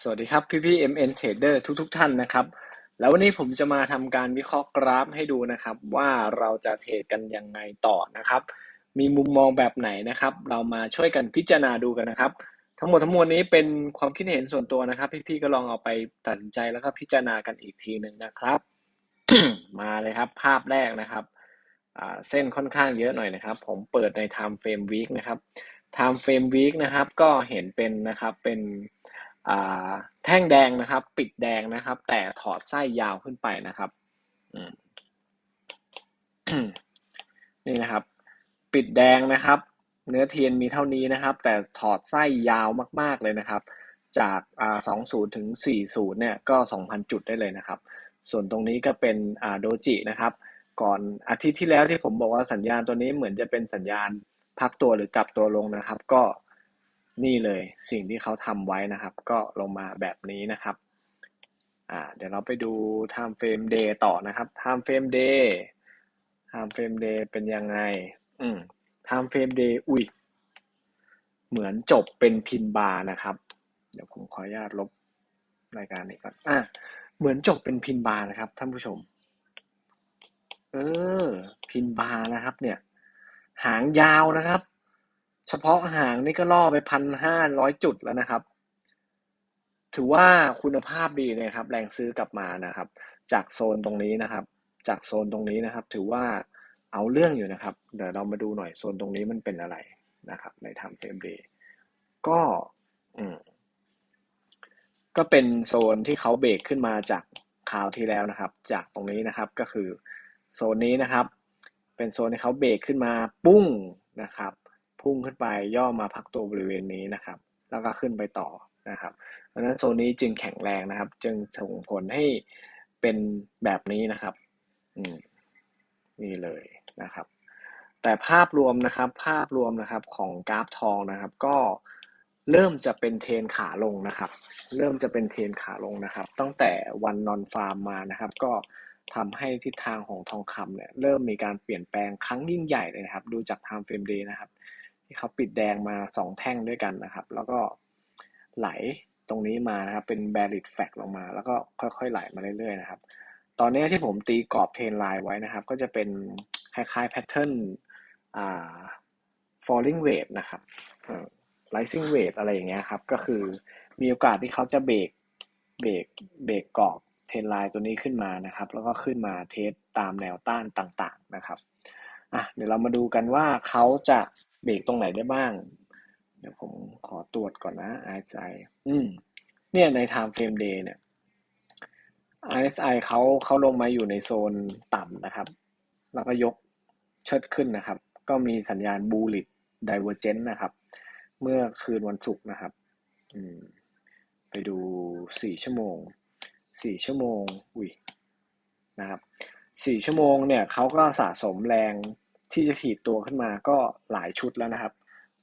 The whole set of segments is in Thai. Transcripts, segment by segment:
สวัสดีครับพี่พี่ MN Trader ทุกทุกท่านนะครับ แล้ววันนี้ผมจะมาทำการวิเคราะห์กราฟให้ดูนะครับ ว่าเราจะเทรดกันยังไงต่อนะครับ มีมุมมองแบบไหนนะครับ เรามาช่วยกันพิจารณาดูกันนะครับ ทั้งหมดทั้งมวลนี้เป็นความคิดเห็นส่วนตัวนะครับ พี่พี่ก็ลองเอาไปตัดสินใจแล้วก็พิจารณากันอีกทีหนึ่งนะครับ มาเลยครับ ภาพแรกนะครับเส้นค่อนข้างเยอะหน่อยนะครับ ผมเปิดใน time frame week นะครับ time frame week นะครับ ก็เห็นเป็นนะครับเป็น แท่งแดงนะครับ ปิดแดงนะครับ แต่ถอดไส้ยาวขึ้นไปนะครับนี่นะครับ ปิดแดงนะครับ เนื้อเทียนมีเท่านี้นะครับ แต่ถอดไส้ยาวมาก ๆเลยนะครับ จากอ่า20ถึง40เนี่ยก็2,000จุดได้เลยนะครับ ส่วนตรงนี้ก็เป็นโดจินะครับ ก่อนอาทิตย์ที่แล้วที่ผมบอกว่าสัญญาณตัวนี้เหมือนจะเป็นสัญญาณพักตัวหรือกลับตัวลงนะครับ ก็ นี่เลยสิ่งที่เขาทำไว้นะครับ ก็ลงมาแบบนี้นะครับอ่าเดี๋ยวเราไปดู time frame day ต่อนะครับ time frame day time frame day เป็นยังไง อืม time frame day อุ้ยเหมือนจบเป็นพินบาร์นะครับ เดี๋ยวผมขออนุญาตลบรายการนี้ก่อนอะเหมือนจบเป็นพินบาร์นะครับ ท่านผู้ชม เออ พินบาร์นะครับ เนี่ย หางยาวนะครับ เฉพาะหางนี่ก็ล่อไปพันห้าร้อยจุดแล้วนะครับ ถือว่าคุณภาพดีเลยครับ แรงซื้อกลับมานะครับ จากโซนตรงนี้นะครับ จากโซนตรงนี้นะครับ ถือว่าเอาเรื่องอยู่นะครับ เดี๋ยวเรามาดูหน่อยโซนตรงนี้มันเป็นอะไรนะครับ ในทำเฟรมเดย์ก็อืมก็เป็นโซนที่เขาเบรกขึ้นมาจากคราวที่แล้วนะครับ จากตรงนี้นะครับก็คือโซนนี้นะครับ เป็นโซนที่เขาเบรกขึ้นมาปุ้งนะครับ พุ่งขึ้นไปย่อมาพักตัวบริเวณนี้นะครับ แล้วก็ขึ้นไปต่อนะครับดังนั้นโซนนี้จึงแข็งแรงนะครับ จึงส่งผลให้เป็นแบบนี้นะครับอืมนี่เลยนะครับ แต่ภาพรวมนะครับ ภาพรวมนะครับของกราฟทองนะครับ ก็เริ่มจะเป็นเทรนขาลงนะครับ เริ่มจะเป็นเทรนขาลงนะครับ ตั้งแต่วันนอนฟาร์มมานะครับ ก็ทำให้ทิศทางของทองคำเนี่ยเริ่มมีการเปลี่ยนแปลงครั้งยิ่งใหญ่เลยนะครับ ดูจาก time frame day นะครับ ที่เขาปิดแดงมาสองแท่งด้วยกันนะครับ แล้วก็ไหลตรงนี้มานะครับ เป็น bearish flag ลงมา แล้วก็ค่อยๆไหลมาเรื่อยๆนะครับ ตอนนี้ที่ผมตีกรอบเทรนไลน์ไว้นะครับ ก็จะเป็นคล้ายๆ pattern อ่า falling wave นะครับ rising wave อะไรอย่างเงี้ยครับ ก็คือมีโอกาสที่เขาจะเบรกเบรกเบรกกรอบเทรนไลน์ตัวนี้ขึ้นมานะครับ แล้วก็ขึ้นมาเทสตามแนวต้านต่างๆนะครับอะเดี๋ยวเรามาดูกันว่าเขาจะ เบรกตรงไหนได้บ้าง เดี๋ยวผมขอตรวจก่อนนะ RSI อืม เนี่ยใน time frame day เนี่ย RSI เขาเขาลงมาอยู่ในโซนต่ำนะครับ แล้วก็ยกเชิดขึ้นนะครับ ก็มีสัญญาณ bullish divergence นะครับ เมื่อคืนวันศุกร์นะครับ อืม ไปดูสี่ชั่วโมงสี่ชั่วโมง อุ้ยนะครับสี่ชั่วโมงเนี่ยเขาก็สะสมแรง ที่จะถีบตัวขึ้นมาก็หลายชุดแล้วนะครับ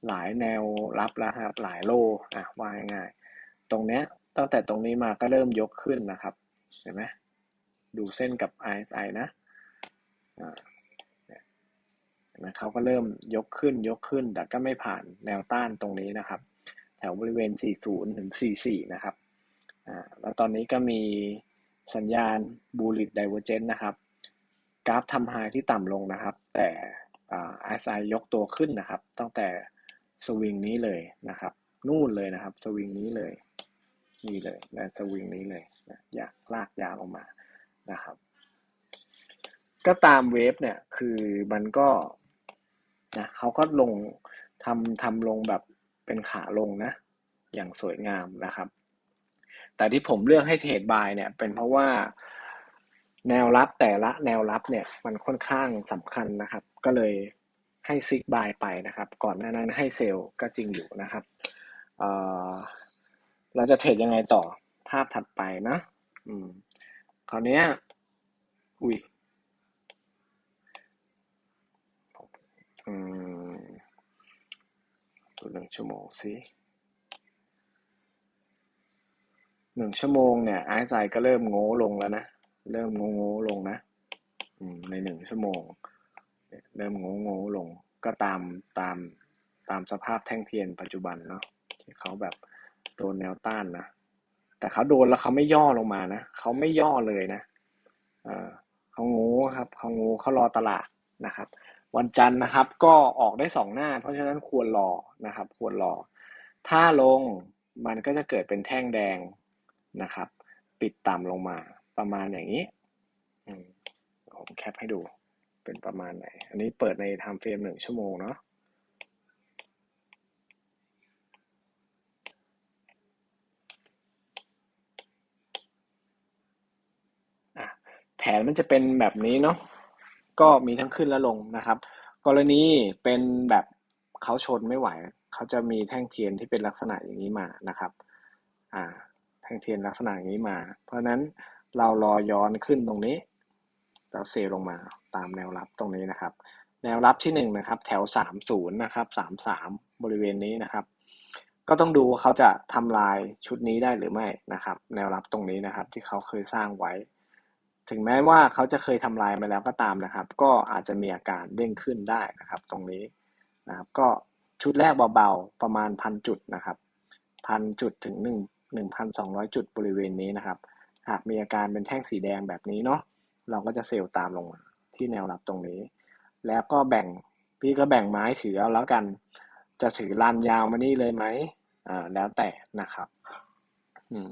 หลายแนวรับแล้วครับหลายโลอะว่าง่ายๆตรงเนี้ยตั้งแต่ตรงนี้มาก็เริ่มยกขึ้นนะครับเห็นไหมดูเส้นกับ RSI นะเนี่ยเห็นไหมเขาก็เริ่มยกขึ้นยกขึ้น แต่ก็ไม่ผ่านแนวต้านตรงนี้นะครับ แถวบริเวณ 40 ถึง 44 นะครับอ่าแล้วตอนนี้ก็มีสัญญาณ bullish divergence นะครับ กราฟทำไฮที่ต่ำลงนะครับ แต่อา RSI ยกตัวขึ้นนะครับ ตั้งแต่สวิงนี้เลยนะครับ นู่นเลยนะครับ สวิงนี้เลย นี่เลยและสวิงนี้เลยนะอยากลากยาวลงมานะครับ ก็ตามเวฟเนี่ยคือมันก็นะเขาก็ลงทำทำลงแบบเป็นขาลงนะ อย่างสวยงามนะครับ แต่ที่ผมเลือกให้เทรดบายเนี่ย เป็นเพราะว่า แนวรับแต่ละแนวรับเนี่ยมันค่อนข้างสำคัญนะครับ ก็เลยให้ซิกบายไปนะครับ ก่อนหน้านั้นให้เซลล์ก็จริงอยู่นะครับเเราจะเทรดยังไงต่อภาพถัดไปนะอืมคราวนี้อุ้ยอืมดูหนึ่งชั่วโมงสิหนึ่งชั่วโมงเนี่ยไอซ์ไซก็เริ่มโง่ลงแล้วนะ เริ่มโง่โง่ลงนะในหนึ่งชั่วโมง เริ่มโง่โง่ลง ก็ตามตามตามสภาพแท่งเทียนปัจจุบันเนาะที่เขาแบบโดนแนวต้านนะแต่เขาโดนแล้วเขาไม่ย่อลงมานะเขาไม่ย่อเลยนะเออเขาโง่ครับเขาโง่เขารอตลาดนะครับ วันจันทร์นะครับก็ออกได้สองหน้า เพราะฉะนั้นควรรอนะครับ ควรรอ ถ้าลงมันก็จะเกิดเป็นแท่งแดงนะครับ ปิดต่ำลงมา ประมาณอย่างนี้ผมแคปให้ดูเป็นประมาณไหน อันนี้เปิดในทม์เฟรมหนึ่งชั่วโมงเนาะอะแผนมันจะเป็นแบบนี้เนาะ ก็มีทั้งขึ้นและลงนะครับ กรณีเป็นแบบเขาชนไม่ไหว เขาจะมีแท่งเทียนที่เป็นลักษณะอย่างนี้มานะครับ อ่า แท่งเทียนลักษณะอย่างนี้มา เพราะฉะนั้น เรารอย้อนขึ้นตรงนี้ แล้วเซลลงมาตามแนวรับตรงนี้นะครับ แนวรับที่หนึ่งนะครับ แถวสามศูนย์นะครับสามสามบริเวณนี้นะครับ ก็ต้องดูว่าเขาจะทำลายชุดนี้ได้หรือไม่นะครับ แนวรับตรงนี้นะครับ ที่เขาเคยสร้างไว้ ถึงแม้ว่าเขาจะเคยทำลายมาแล้วก็ตามนะครับ ก็อาจจะมีอาการเด้งขึ้นได้นะครับ ตรงนี้นะครับ ก็ชุดแรกเบาๆ ประมาณพันจุดนะครับพันจุดถึงหนึ่งหนึ่งพันสองร้อยจุดบริเวณนี้นะครับ หากมีอาการเป็นแท่งสีแดงแบบนี้เนาะเราก็จะเซลล์ตามลงมาที่แนวรับตรงนี้ แล้วก็แบ่งพี่ก็แบ่งไม้ถือเอาแล้วกัน จะถือลานยาวมานี่เลยไหมอ่าแล้วแต่นะครับอืม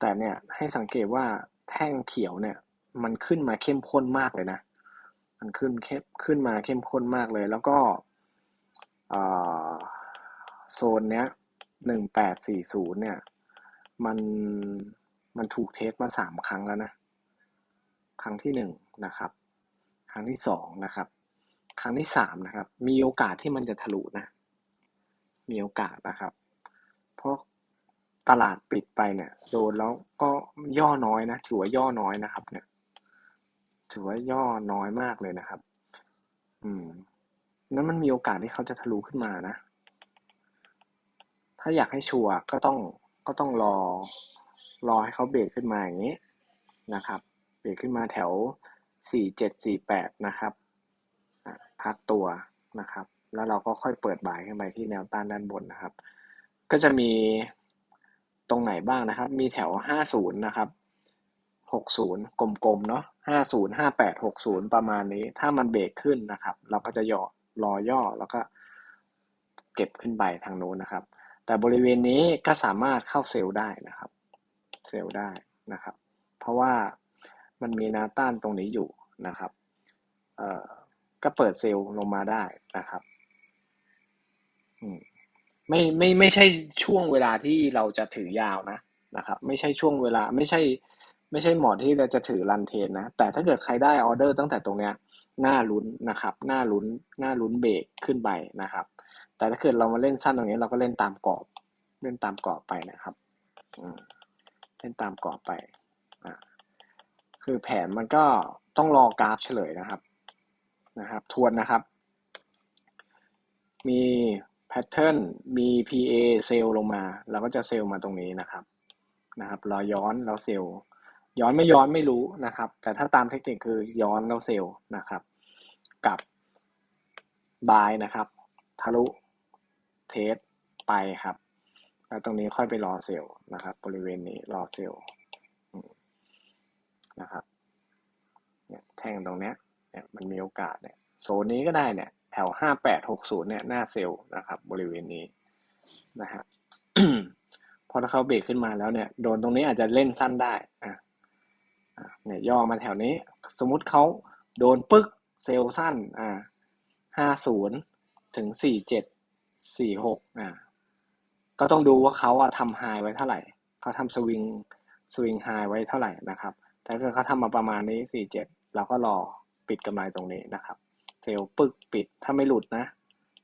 แต่เนี่ยให้สังเกตว่าแท่งเขียวเนี่ย มันขึ้นมาเข้มข้นมากเลยนะ มันขึ้นเข้มขึ้นมาเข้มข้นมากเลย แล้วก็โซนเนี้ยหนึ่งแปดสี่ศูนย์เนี่ย มัน มันถูกเทสมาสามครั้งแล้วนะ ครั้งที่หนึ่งนะครับ ครั้งที่สองนะครับ ครั้งที่สามนะครับ มีโอกาสที่มันจะทะลุนะ มีโอกาสนะครับ เพราะตลาดปิดไปเนี่ยโดนแล้วก็ย่อน้อยนะ ถือว่าย่อน้อยนะครับ เนี่ย ถือว่าย่อน้อยมากเลยนะครับ อืม นั้นมันมีโอกาสที่เขาจะทะลุขึ้นมานะ ถ้าอยากให้ชัวร์ก็ต้องก็ต้องรอ รอให้เขาเบรกขึ้นมาอย่างนี้นะครับเบรกขึ้นมาแถว 4748 นะครับพักตัวนะครับ แล้วเราก็ค่อยเปิดบ่ายขึ้นไปที่แนวต้านด้านบนนะครับ ก็จะมีตรงไหนบ้างนะครับ มีแถว 50 นะครับ 60 กลมๆ เนาะ50 58 60 ประมาณนี้ ถ้ามันเบรกขึ้นนะครับ เราก็จะย่อรอย่อแล้วก็เก็บขึ้นไปทางโน้นนะครับ แต่บริเวณนี้ก็สามารถเข้าเซลล์ได้นะครับ เซลล์ได้นะครับ เพราะว่ามันมีนวต้านตรงนี้อยู่นะครับเอ่อก็เปิดเซลล์ลงมาได้นะครับอืมไม่ไม่ไม่ใช่ช่วงเวลาที่เราจะถือยาวนะนะครับ ไม่ใช่ช่วงเวลาไม่ใช่ ไม่ใช่หมอที่เราจะถือรันเทนนะ แต่ถ้าเกิดใครได้ออเดอร์ตั้งแต่ตรงเนี้ยหน้าลุ้นนะครับหน้าลุ้นหน้าลุ้นเบรกขึ้นไปนะครับ แต่ถ้าเกิดเรามาเล่นสั้นตรงนี้เราก็เล่นตามกรอบ เล่นตามกรอบไปนะครับ เล่นตามกรอบไปอ่าคือแผนมันก็ต้องรอกราฟเฉลยนะครับนะครับทวนนะครับ มีแพทเทิร์นมี PA เซลล์ลงมา เราก็จะเซลมาตรงนี้นะครับนะครับรอย้อนแล้วเซลล์ย้อนไม่ย้อนไม่รู้นะครับ แต่ถ้าตามเทคนิคคือย้อนแล้วเซลล์นะครับ กับบายนะครับ ทะลุเทสไปครับ แล้วตรงนี้ค่อยไปรอเซลล์นะครับ บริเวณนี้รอเซลล์นะครับเนี่ยแท่งตรงเนี้ยเนี่ยมันมีโอกาสเนี่ยโซนนี้ก็ได้เนี่ยแถวห้าแปดหกศูนย์เนี่ยหน้าเซลล์นะครับ บริเวณนี้นะฮะพอถ้าเขาเบรกขึ้นมาแล้วเนี่ยโดนตรงนี้อาจจะเล่นสั้นได้อะเนี่ยย่อมาแถวนี้ สมมุติเขาโดนปึ๊กเซลล์สั้นอ่าห้าศูนย์ถึงสี่เจ็ดสี่หกอ่า ก็ต้องดูว่าเขาอะทำไฮไว้เท่าไหร่เขาทำสวิงสวิงไฮไว้เท่าไหร่นะครับแต่ถ้าเขาทำมาประมาณนี้สี่เจ็ดเราก็รอปิดกำไรตรงนี้นะครับ เซลล์ปึกปิดถ้าไม่หลุดนะ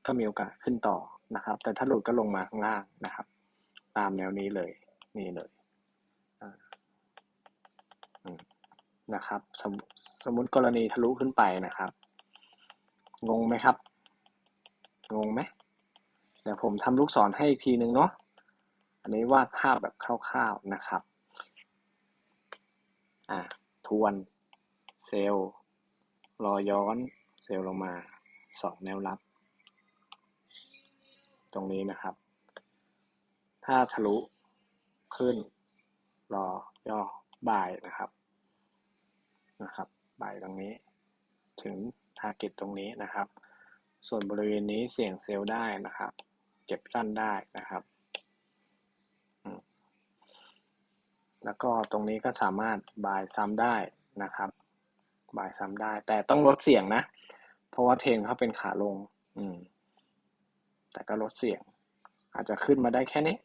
ก็มีโอกาสขึ้นต่อนะครับ แต่ถ้าหลุดก็ลงมาข้างล่างนะครับ ตามแนวนี้เลยนี่เลยนะครับสมสมมติกรณีทะลุขึ้นไปนะครับ งงไหมครับ งงไหม ดี๋ยวผมทำลูกศรให้อีกทีนึงเนาะอันนี้วาดภาพแบบคร่าวๆนะครับอ่าทวนเซลล์รอย้อนเซลล์ลงมาสองแนวรับ ตรงนี้นะครับ ถ้าทะลุขึ้น รอย่อบ่ายนะครับนะครับบ่ายตรงนี้ ถึงทาร์เก็ตตรงนี้นะครับ ส่วนบริเวณนี้เสี่ยงเซลล์ได้นะครับ เก็บสั้นได้นะครับ แล้วก็ตรงนี้ก็สามารถบายซ้ำได้นะครับบายซ้ำได้ แต่ต้องลดเสี่ยงนะ เพราะว่าเทรนเขาเป็นขาลง อืม แต่ก็ลดเสี่ยง อาจจะขึ้นมาได้แค่นี้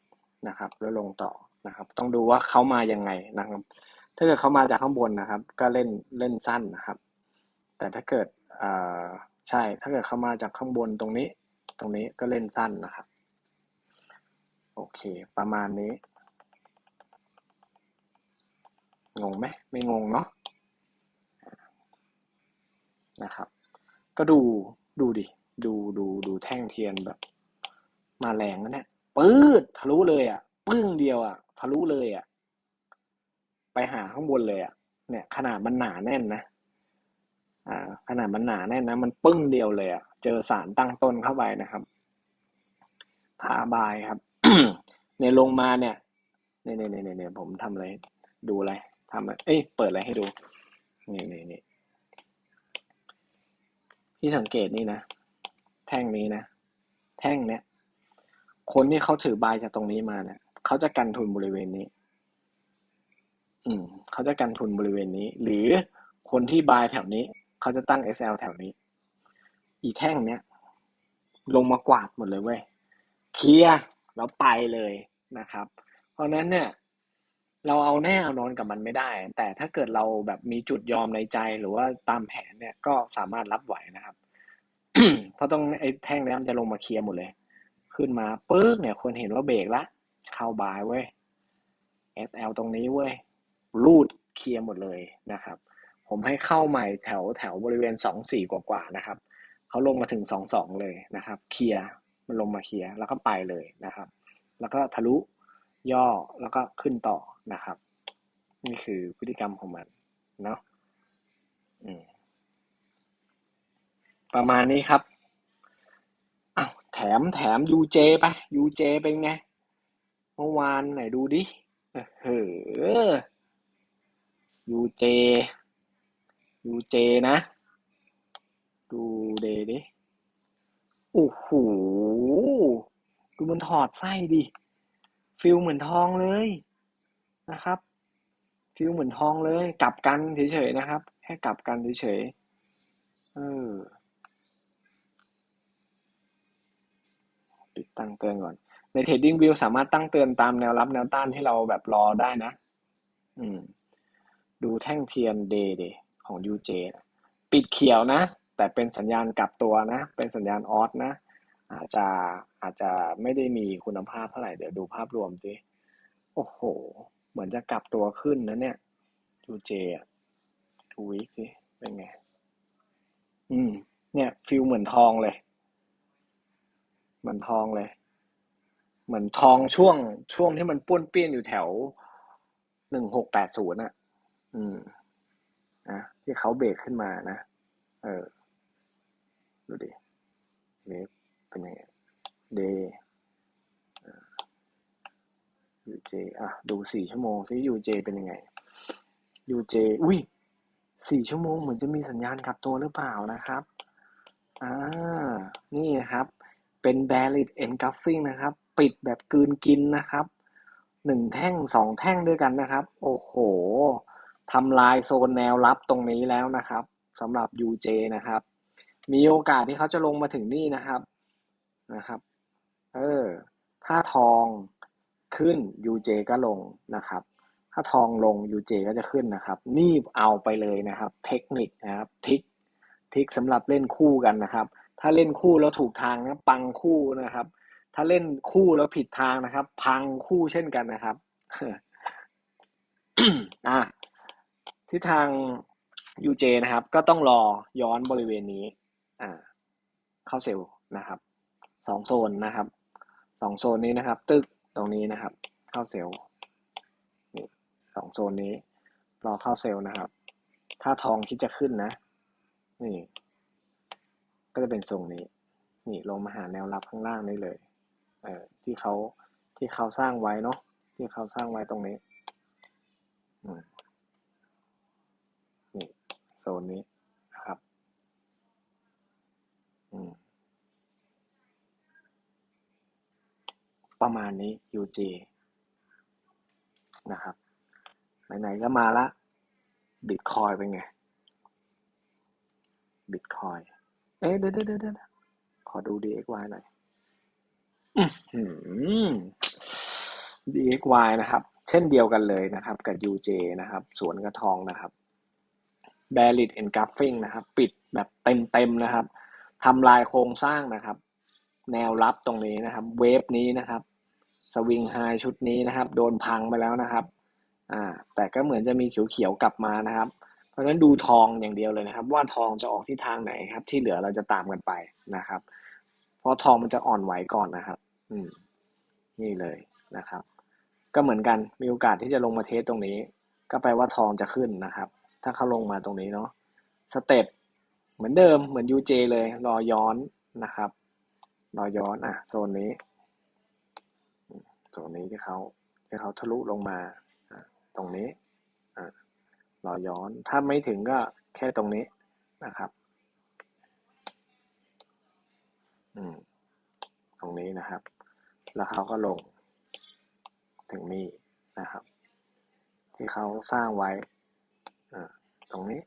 นะครับ แล้วลงต่อนะครับ ต้องดูว่าเขามายังไงนะครับ ถ้าเกิดเขามาจากข้างบนนะครับ ก็เล่นเล่นสั้นนะครับ แต่ถ้าเกิดอ่าใช่ ถ้าเกิดเขามาจากข้างบนตรงนี้ ตรงนี้ก็เล่นสั้นนะครับ เค ประมาณนี้ งงไหมไม่งงเนาะนะครับ ก็ดูดูดิ ดูดูดูแท่งเทียนแบบ มาแรงนะเนี่ยปื๊ดทะลุเลยอะ ปึ้งเดียวอะ ทะลุเลยอะ ไปหาข้างบนเลยอะ เนี่ย ขนาดมันหนาแน่นนะอ่าขนาดมันหนาแน่นนะ มันปึ้งเดียวเลยอะ เจอสารตั้งต้นเข้าไปนะครับพาบายครับ เนี่ยลงมาเนี่ยเนี่ยเนี่ยเนี่ยเนี่ยผมทำอะไรดูอะไรทำอะไรเอ้ยเปิดอะไรให้ดูนี่นี่นี่ที่สังเกตนี่นะ แท่งนี้นะ แท่งเนี้ยคนที่เขาถือบายจากตรงนี้มาเนี่ยเขาจะกันทุนบริเวณนี้ อืมเขาจะกันทุนบริเวณนี้ หรือคนที่บายแถวนี้ เขาจะตั้ง SL แถวนี้ อีแท่งเนี้ยลงมากวาดหมดเลยเว้ยเคลียร์ แล้วไปเลยนะครับ เพราะนั้นเนี่ยเราเอาแน่เอานอนกับมันไม่ได้ แต่ถ้าเกิดเราแบบมีจุดยอมในใจหรือว่าตามแผนเนี่ยก็สามารถรับไหวนะครับ เพราะต้องไอ้แท่งนี้มันจะลงมาเคลียร์หมดเลย ขึ้นมาปึ๊กเนี่ยคนเห็นว่าเบรกละ เข้าบายเว้ย SL ตรงนี้เว้ย รูดเคลียร์หมดเลยนะครับ ผมให้เข้าใหม่แถวแถวบริเวณสองสี่กว่าๆนะครับ เขาลงมาถึงสองสองเลยนะครับ เคลียร์ มันลงมาเคลียร์แล้วก็ไปเลยนะครับ แล้วก็ทะลุย่อแล้วก็ขึ้นต่อนะครับ นี่คือพฤติกรรมของมันเนาะประมาณนี้ครับอ้าวแถมแถม UJ ไป UJ เป็นไง เมื่อวานไหนดูดิเฮ้อ UJ UJ นะ ดูเดดิ โอ้โหดูมันถอดไส้ดิฟิลเหมือนทองเลยนะครับ ฟิลเหมือนทองเลย กลับกันเฉยๆนะครับ แค่กลับกันเฉยๆเออปิดตั้งเตือนก่อน ใน Trading View สามารถตั้งเตือนตามแนวรับแนวต้านที่เราแบบรอได้นะ อืม ดูแท่งเทียนเดย์เดของ UJ ปิดเขียวนะ แต่เป็นสัญญาณกลับตัวนะ เป็นสัญญาณออสนะ อาจจะอาจจะไม่ได้มีคุณภาพเท่าไหร่ เดี๋ยวดูภาพรวมสิ โอ้โห เหมือนจะกลับตัวขึ้นนะเนี่ย UJ อะดูวิกสิเป็นไง อืม เนี่ยฟิลเหมือนทองเลย เหมือนทองเลย เหมือนทองช่วงช่วงที่มันป้วนเปี้ยนอยู่แถวหนึ่งหกแปดศูนย์อะ อืมนะที่เขาเบรกขึ้นมานะ เออ ดูดิเวฟเป็นยังไงเดย์ยูเจอะ ดูสี่ชั่วโมงซิยูเจเป็นยังไงยูเจอุ้ยสี่ชั่วโมงเหมือนจะมีสัญญาณกลับตัวหรือเปล่านะครับอ่านี่ครับ เป็น valid engulfing นะครับ ปิดแบบกืนกินนะครับหนึ่งแท่งสองแท่งด้วยกันนะครับ โอ้โหทำลายโซนแนวรับตรงนี้แล้วนะครับสำหรับ UJ นะครับ มีโอกาสที่เขาจะลงมาถึงนี่นะครับนะครับ เออ ถ้าทองขึ้น UJ ก็ลงนะครับ ถ้าทองลง UJ ก็จะขึ้นนะครับ นี่เอาไปเลยนะครับ เทคนิคนะครับ ทิกทิกสำหรับเล่นคู่กันนะครับ ถ้าเล่นคู่แล้วถูกทางนะปังคู่นะครับ ถ้าเล่นคู่แล้วผิดทางนะครับ พังคู่เช่นกันนะครับอ่าที่ทาง UJ นะครับ ก็ต้องรอย้อนบริเวณนี้ เข้าเซลล์นะครับสองโซนนะครับสองโซนนี้นะครับ ตึกตรงนี้นะครับ เข้าเซลล์นี่สองโซนนี้รอเข้าเซลล์นะครับ ถ้าทองคิดจะขึ้นนะ นี่ ก็จะเป็นทรงนี้ นี่ลงมาหาแนวรับข้างล่างได้เลย เออที่เขาที่เขาสร้างไว้เนาะที่เขาสร้างไว้ตรงนี้นี่โซนนี้นะครับ อืม ประมาณนี้ UJ นะครับ ไหนๆก็มาละบิตคอยเป็นไงบิตคอยเอ๊ะเดี๋ยวเดี๋ยวเดี๋ยวขอดู DXY หน่อย DXY นะครับ เช่นเดียวกันเลยนะครับ กับ UJ นะครับ สวนกระทองนะครับ Bearish Engulfing นะครับ ปิดแบบเต็มๆนะครับทำลายโครงสร้างนะครับ แนวรับตรงนี้นะครับ เวฟนี้นะครับ สวิงไฮชุดนี้นะครับ โดนพังไปแล้วนะครับ อ่า แต่ก็เหมือนจะมีเขียวๆกลับมานะครับ เพราะฉะนั้นดูทองอย่างเดียวเลยนะครับ ว่าทองจะออกที่ทางไหนครับ ที่เหลือเราจะตามกันไปนะครับ เพราะทองมันจะอ่อนไหวก่อนนะครับ อืม นี่เลยนะครับ ก็เหมือนกันมีโอกาสที่จะลงมาเทสตรงนี้ ก็แปลว่าทองจะขึ้นนะครับ ถ้าเขาลงมาตรงนี้เนาะสเต็ปเหมือนเดิมเหมือน UJ เลยรอย้อนนะครับ รอย้อนอะโซนนี้ โซนนี้ที่เขาที่เขาทะลุลงมาตรงนี้รอย้อนถ้าไม่ถึงก็แค่ตรงนี้นะครับตรงนี้นะครับ แล้วเขาก็ลงถึงนี่นะครับ ที่เขาสร้างไว้ตรงนี้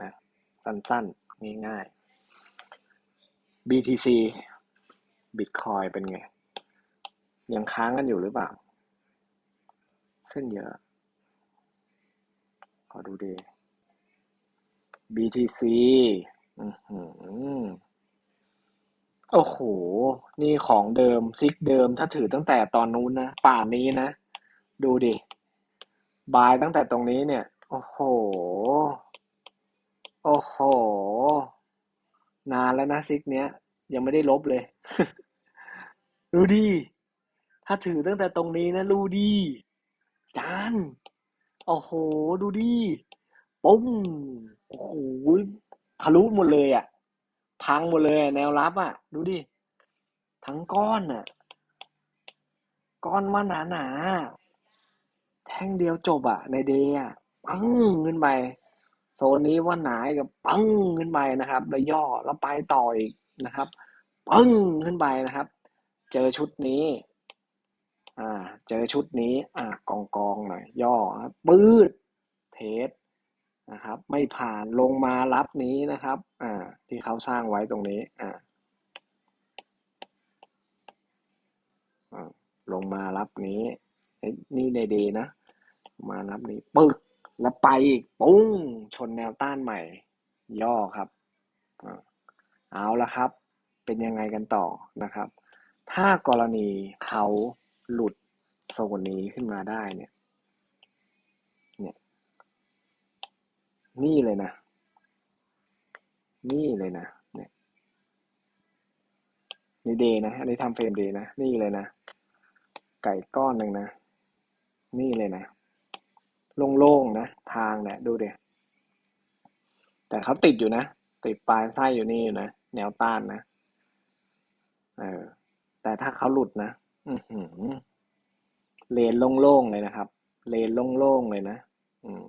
นะสั้นๆง่ายๆ BTC Bitcoin เป็นไง ยังค้างกันอยู่หรือเปล่า เส้นเยอะ ขอดูดี BTC อือหือโอ้โห นี่ของเดิมซิกเดิมถ้าถือตั้งแต่ตอนนู้นนะ ป่านนี้นะ ดูดิ บายตั้งแต่ตรงนี้เนี่ย โอ้โห โอ้โห นานแล้วนะซิกเนี้ย ยังไม่ได้ลบเลย ดูดิ ถ้าถือตั้งแต่ตรงนี้นะดูดิจานโอ้โห ดูดิปุ้งโอ้โหทะลุหมดเลยอะ พังหมดเลยแนวรับอะ ดูดิ ทั้งก้อนอะ ก้อนว่าหนาหนาแท่งเดียวจบอะ ในเดย์อะ ปังขึ้นไป โซนนี้ว่าหนากับปังขึ้นไปนะครับแล้วย่อแล้วไปต่ออีกนะครับ ปังขึ้นไปนะครับ เจอชุดนี้ อ่า เจอชุดนี้ อ่ากองกองหน่อย ย่อครับปื๊ดเทสนะครับ ไม่ผ่านลงมารับนี้นะครับ อ่า ที่เขาสร้างไว้ตรงนี้ อ่าลงมารับนี้นี่ในเดย์นะ มารับนี้ปึกแล้วไปอีกปุ้ง ชนแนวต้านใหม่ ย่อครับอเอาละครับ เป็นยังไงกันต่อนะครับ ถ้ากรณีเขา หลุดโซนนี้ขึ้นมาได้เนี่ย เนี่ย นี่เลยนะ นี่เลยนะ เนี่ยนี่เดย์นะ อันนี้ทำเฟรมเดย์นะ นี่เลยนะ ไก่ก้อนหนึ่งนะ นี่เลยนะ โล่งๆนะ ทางเนี่ย ดูเดียแต่เขาติดอยู่นะ ติดปลายไส้อยู่นี่อยู่นะ แนวต้านนะ เออ แต่ถ้าเขาหลุดนะ อือหือ เลนโล่ง ๆ เลยนะครับ เลนโล่ง ๆ เลยนะ อืม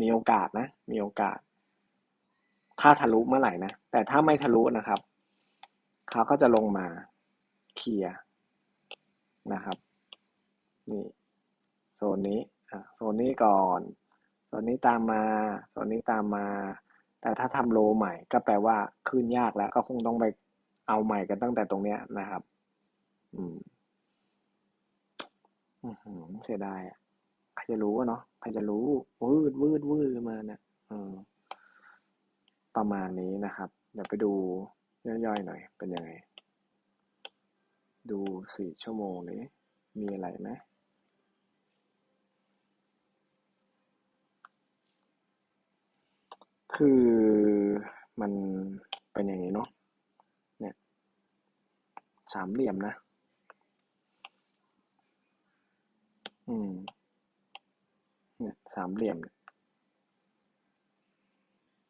มีโอกาสนะ มีโอกาส ถ้าทะลุเมื่อไหร่นะ แต่ถ้าไม่ทะลุนะครับ เขาก็จะลงมาเคลียร์นะครับ นี่ โซนนี้ อะ โซนนี้ก่อน โซนนี้ตามมา โซนนี้ตามมา แต่ถ้าทำโลใหม่ก็แปลว่าขึ้นยากแล้ว ก็คงต้องไปเอาใหม่กันตั้งแต่ตรงเนี้ยนะครับ อืม อือหือเสียดายอะใครจะรู้อะเนาะใครจะรู้วืดวืดวืดมาเนี่ยเออประมาณนี้นะครับ เดี๋ยวไปดูย่อยๆหน่อย เป็นยังไง ดูสี่ชั่วโมงนี้มีอะไรไหมคือมันเป็นอย่างนี้เนาะเนี่ยสามเหลี่ยมนะ อืม เนี่ยสามเหลี่ยม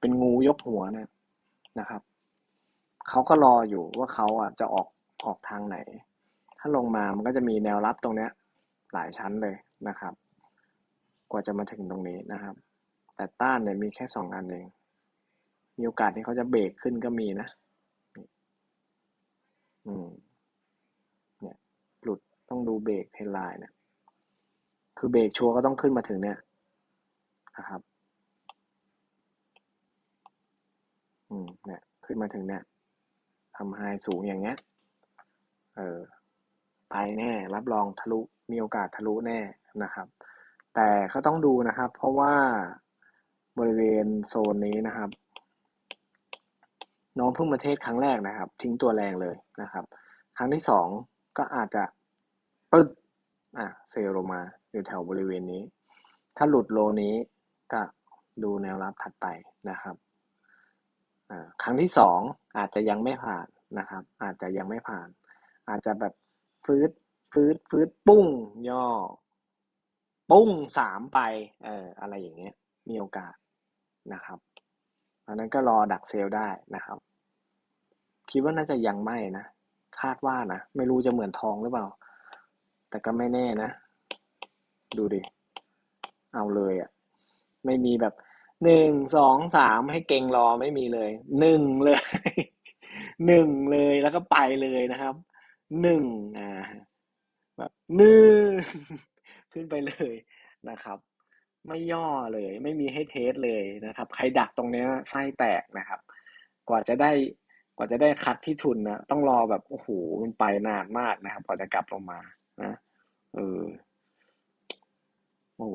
เป็นงูยกหัวนะนะครับ เขาก็รออยู่ว่าเขาอะจะออกออกทางไหน ถ้าลงมามันก็จะมีแนวรับตรงเนี้ย หลายชั้นเลยนะครับ กว่าจะมาถึงตรงนี้นะครับ แต่ต้านเนี่ยมีแค่สองอันเอง มีโอกาสที่เขาจะเบรกขึ้นก็มีนะ อืม เนี่ย หลุดต้องดูเบรกเทไลน์เนี่ย คือเบรกชัวร์ก็ต้องขึ้นมาถึงเนี่ยนะครับอืมเนี่ยขึ้นมาถึงเนี่ยทำไฮสูงอย่างเงี้ยเออไปแน่รับรองทะลุมีโอกาสทะลุแน่นะครับ แต่ก็ต้องดูนะครับ เพราะว่าบริเวณโซนนี้นะครับ น้องเพิ่งมาเทศครั้งแรกนะครับ ทิ้งตัวแรงเลยนะครับ ครั้งที่สองก็อาจจะปึ๊บอะเซลลงมา อยู่แถวบริเวณนี้ ถ้าหลุดโลนี้ก็ดูแนวรับถัดไปนะครับครั้งที่สองอาจจะยังไม่ผ่านนะครับ อาจจะยังไม่ผ่าน อาจจะแบบฟืดฟืดฟืดปุ้ง ย่อ ปุ้งสามไปเอออะไรอย่างเงี้ย มีโอกาสนะครับอันนั้นก็รอดักเซลได้นะครับ คิดว่าน่าจะยังไม่นะ คาดว่านะ ไม่รู้จะเหมือนทองหรือเปล่า แต่ก็ไม่แน่นะ ดูดิ เอาเลยอะ่ะ ไม่มีแบบหนึ่งสองสามให้เก่งรอไม่มีเลยหนึ่งเลยหนึ่งเลยแล้วก็ไปเลยนะครับหนึ่งอ่าแบบหนึ่งขึ้นไปเลยนะครับ ไม่ย่อเลย ไม่มีให้เทสเลยนะครับ ใครดักตรงนี้ไส้แตกนะครับ กว่าจะได้กว่าจะได้คัดที่ทุนนะต้องรอแบบโอ้โหมันไปนานมากนะครับ กว่าจะกลับลงมานะเออ โอ้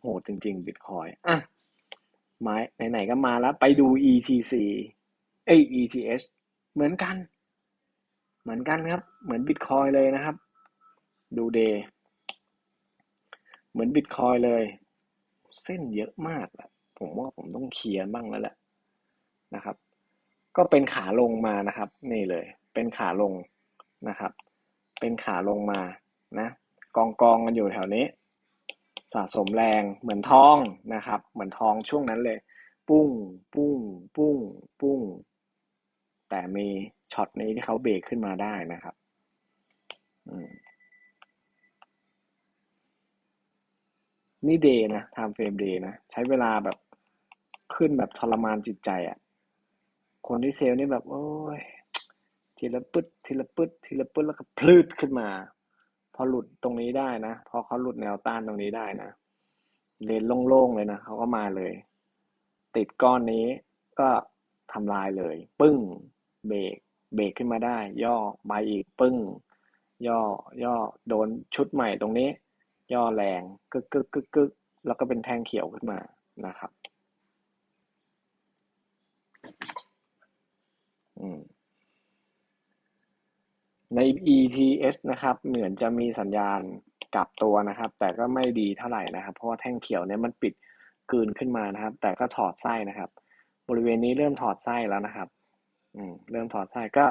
โหดจริงๆบิตคอยอะไม้ไหนๆก็มาแล้ว ไปดู ETC เอ้ ETS เหมือนกัน เหมือนกันครับ เหมือนบิตคอยเลยนะครับ ดูเดย์เหมือนบิตคอยเลย เส้นเยอะมากแหละผมว่าผมต้องเคลียร์บ้างแล้วแหละนะครับ ก็เป็นขาลงมานะครับ นี่เลย เป็นขาลงนะครับ เป็นขาลงมานะ กองกองกันอยู่แถวนี้ สะสมแรงเหมือนทองนะครับ เหมือนทองช่วงนั้นเลย ปุ้ง ปุ้ง ปุ้ง ปุ้ง แต่มีช็อตนี้ที่เขาเบรกขึ้นมาได้นะครับนี่เดย์นะไทม์เฟรมเดย์นะ ใช้เวลาแบบขึ้นแบบทรมานจิตใจอะ่ะ คนที่เซลล์นี่แบบ โอ้ยทีละปึ๊ดทีละปึ๊ดทีละปึ๊ดแล้วก็พลืดขึ้นมา พอหลุดตรงนี้ได้นะ พอเขาหลุดแนวต้านตรงนี้ได้นะเลนโล่งๆเลยนะเขาก็มาเลย ติดก้อนนี้ก็ทำลายเลย ปึ้ง เบรกเบรกขึ้นมาได้ ย่อมาอีกปึ้ง ย่อย่อโดนชุดใหม่ตรงนี้ ย่อแรงกึกกึกกึกกึกแล้วก็เป็นแทงเขียวขึ้นมานะครับ อืม ใน ETS นะครับ เหมือนจะมีสัญญาณกลับตัวนะครับ แต่ก็ไม่ดีเท่าไหร่นะครับ เพราะว่าแท่งเขียวเนี่ยมันปิดกืนขึ้นมานะครับ แต่ก็ถอดไส้นะครับ บริเวณนี้เริ่มถอดไส้แล้วนะครับ อืม เริ่มถอดไส้ก็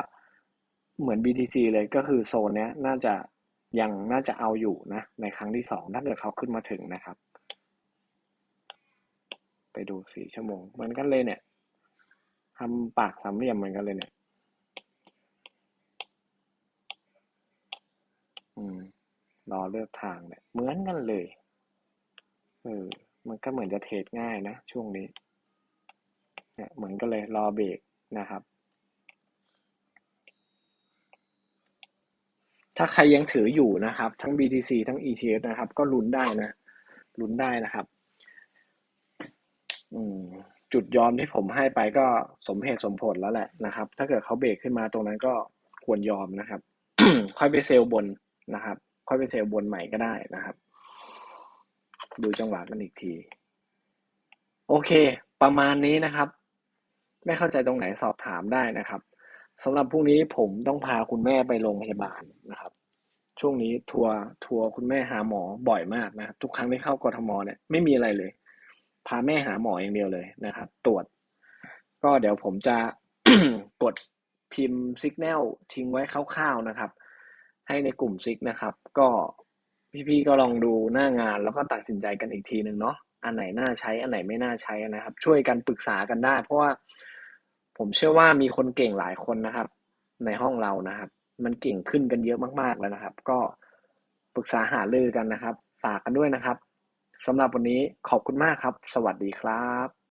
เหมือน BTC เลยก็คือโซนเนี้ยน่าจะยังน่าจะเอาอยู่นะ ในครั้งที่สองถ้าเกิดเขาขึ้นมาถึงนะครับ ไปดูสี่ชั่วโมงเหมือนกันเลยเนี่ยทำปากสามเหลี่ยมเหมือนกันเลยเนี่ย อืม รอเลือกทางเนี่ย เหมือนกันเลย เออ มันก็เหมือนจะเทรดง่ายนะ ช่วงนี้ เนี่ยเหมือนกันเลย รอเบรกนะครับ ถ้าใครยังถืออยู่นะครับ ทั้ง BTC ทั้ง ETF นะครับ ก็ลุ้นได้นะลุ้นได้นะครับ อืมจุดยอมที่ผมให้ไปก็สมเหตุสมผลแล้วแหละนะครับ ถ้าเกิดเขาเบรกขึ้นมาตรงนั้นก็ควรยอมนะครับ ค่อยไปเซลล์บน นะครับ ค่อยไปเซลล์บนใหม่ก็ได้นะครับ ดูจังหวะกันอีกที โอเค ประมาณนี้นะครับ ไม่เข้าใจตรงไหนสอบถามได้นะครับสำหรับพรุ่งนี้ผมต้องพาคุณแม่ไปโรงพยาบาลนะครับ ช่วงนี้ทัวร์ทัวร์คุณแม่หาหมอบ่อยมากนะครับ ทุกครั้งที่เข้ากรทมเนี่ยไม่มีอะไรเลย พาแม่หาหมออย่างเดียวเลยนะครับ ตรวจ ก็เดี๋ยวผมจะกดพิมพ์สัญญาณทิ้งไว้คร่าวๆนะครับ ให้ในกลุ่มซิกนะครับ ก็พี่ๆก็ลองดูหน้างานแล้วก็ตัดสินใจกันอีกทีหนึ่งเนาะอันไหนน่าใช้อันไหนไม่น่าใช้นะครับ ช่วยกันปรึกษากันได้ เพราะว่าผมเชื่อว่ามีคนเก่งหลายคนนะครับ ในห้องเรานะครับ มันเก่งขึ้นกันเยอะมากๆแล้วนะครับ ก็ปรึกษาหารือกันนะครับ ฝากกันด้วยนะครับสำหรับวันนี้ขอบคุณมากครับ สวัสดีครับ